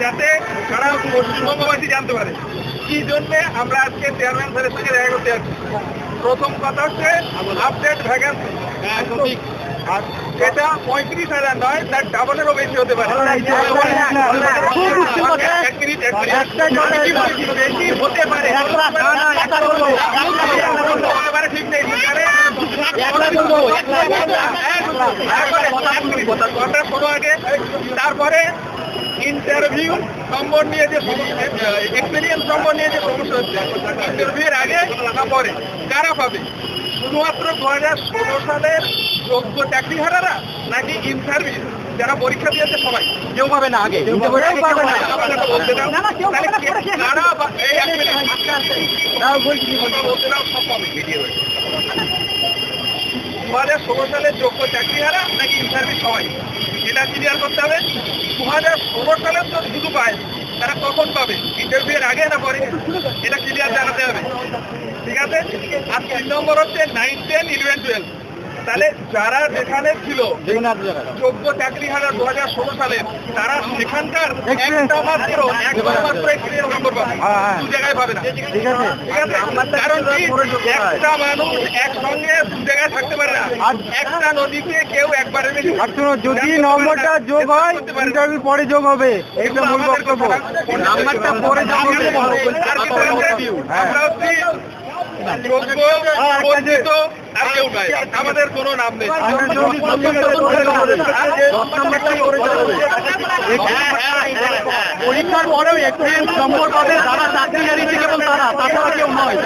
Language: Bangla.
যাতে সারা জানতে পারে কি জন্য আমরা আজকে চেয়ারম্যান স্যারের প্রথম কথা হচ্ছে আপডেট ভ্যাকেন্সি। আর সেটা পঁয়ত্রিশ হাজার নয় তার ডাবলেরও বেশি হতে পারে? বেশি হতে ঠিক নেই তারপরে ইন্টারভিউ নম্বর নিয়ে যে এক্সপিরিয়েন্স নম্বর নিয়ে যে সমস্যা হচ্ছে ইন্টারভিউর আগে পরে কারা পাবে শুধুমাত্র দু হাজার ষোলো সালের যোগ্য চাকরিহারারা নাকি ইন সার্ভিস যারা পরীক্ষা দিয়েছে সবাই। কেউ পাবে না আগে। দু হাজার ষোলো সালের যোগ্য চাকরিহারা নাকি ইন্টারভিউ সবাই? এটা ক্লিয়ার করতে হবে। দু হাজার ষোলো সালের তো শুধু পায়। তারা কখন পাবে? ইন্টারভিউ এর আগে না পরে? এটা ক্লিয়ার জানাতে হবে। ঠিক আছে? আর তিন নম্বর হচ্ছে নাইন টেন ইলেভেন টুয়েলভ তাহলে যারা যেখানে ছিল যোগ্য চাকরি হারা দু হাজার ষোলো সালে তারা সেখানকার একটা মাত্র একটা মাত্র এক্সপিরিয়েন্স নম্বর পাবে। হ্যাঁ, হ্যাঁ। দু জায়গায় পাবে না। ঠিক আছে। কারণ কি? একটা মানুষ একসঙ্গে দু জায়গায় থাকতে পারে না। একটা নদীতে কেউ একবারে বেশি আর যদি নম্বরটা যোগ হয় ইন্টারভিউ পরে যোগ হবে। এইটা মূল বক্তব্য। নাম্বারটা পরে যোগ হবে। আমরা হচ্ছি যোগ্য, আর কেউ নাই। আমাদের কোনো নাম নেই। পরীক্ষার পরেও এক্সপিরিয়েন্স নম্বর পাবে যারা চাকরি হারিয়েছে কেবল তারা তাছাড়া কেউ নয়।